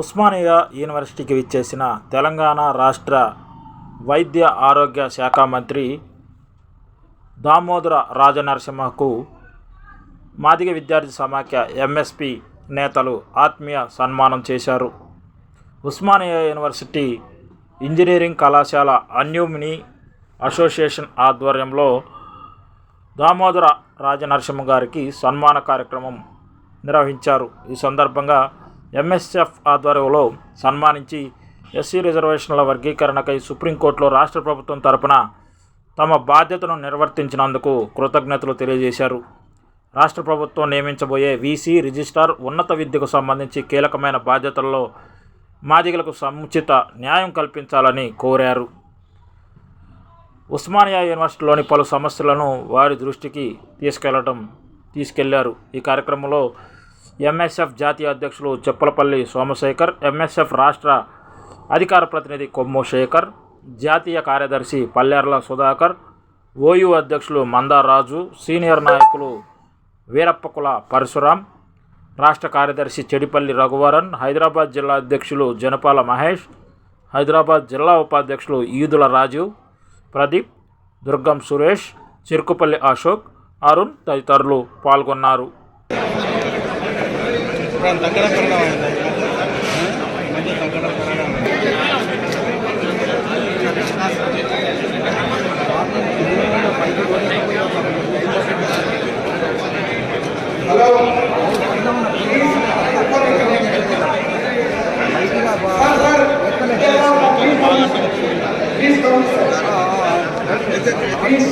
ఉస్మానియా యూనివర్సిటీకి విచ్చేసిన తెలంగాణ రాష్ట్ర వైద్య ఆరోగ్య శాఖ మంత్రి దామోదర రాజనరసింహకు మాదిగ విద్యార్థి సమాఖ్య ఎంఎస్పి నేతలు ఆత్మీయ సన్మానం చేశారు. ఉస్మానియా యూనివర్సిటీ ఇంజనీరింగ్ కళాశాల అన్యూమిని అసోసియేషన్ ఆధ్వర్యంలో దామోదర రాజనరసింహ గారికి సన్మాన కార్యక్రమం నిర్వహించారు. ఈ సందర్భంగా ఎంఎస్ఎఫ్ ఆధ్వర్యంలో సన్మానించి ఎస్సీ రిజర్వేషన్ల వర్గీకరణకై సుప్రీంకోర్టులో రాష్ట్ర ప్రభుత్వం తరపున తమ బాధ్యతను నిర్వర్తించినందుకు కృతజ్ఞతలు తెలియజేశారు. రాష్ట్ర ప్రభుత్వం నియమించబోయే వీసీ రిజిస్ట్రార్ ఉన్నత విద్యకు సంబంధించి కీలకమైన బాధ్యతల్లో మాదిగలకు సముచిత న్యాయం కల్పించాలని కోరారు. ఉస్మానియా యూనివర్సిటీలోని పలు సమస్యలను వారి దృష్టికి తీసుకెళ్ళడం తీసుకెళ్ళారు. ఈ కార్యక్రమంలో ఎంఎస్ఎఫ్ జాతీయ అధ్యక్షులు చెప్పులపల్లి సోమశేఖర్ ఎంఎస్ఎఫ్ రాష్ట్ర అధికార ప్రతినిధి కొమ్ము శేఖర్ జాతీయ కార్యదర్శి పల్లెర్ల సుధాకర్ ఓయూ అధ్యక్షులు మందారాజు సీనియర్ నాయకులు వీరప్పకుల పరశురాం రాష్ట్ర కార్యదర్శి చెడిపల్లి రఘువరన్ హైదరాబాద్ జిల్లా అధ్యక్షులు జనపాల మహేష్ హైదరాబాద్ జిల్లా ఉపాధ్యక్షులు ఈదుల రాజీవ్ ప్రదీప్ దుర్గం సురేష్ చిరుకుపల్లి అశోక్ అరుణ్ తదితరులు పాల్గొన్నారు. దాని దగ్గర పెరగడం మళ్ళీ దగ్గర పెరగడం hello please come sir please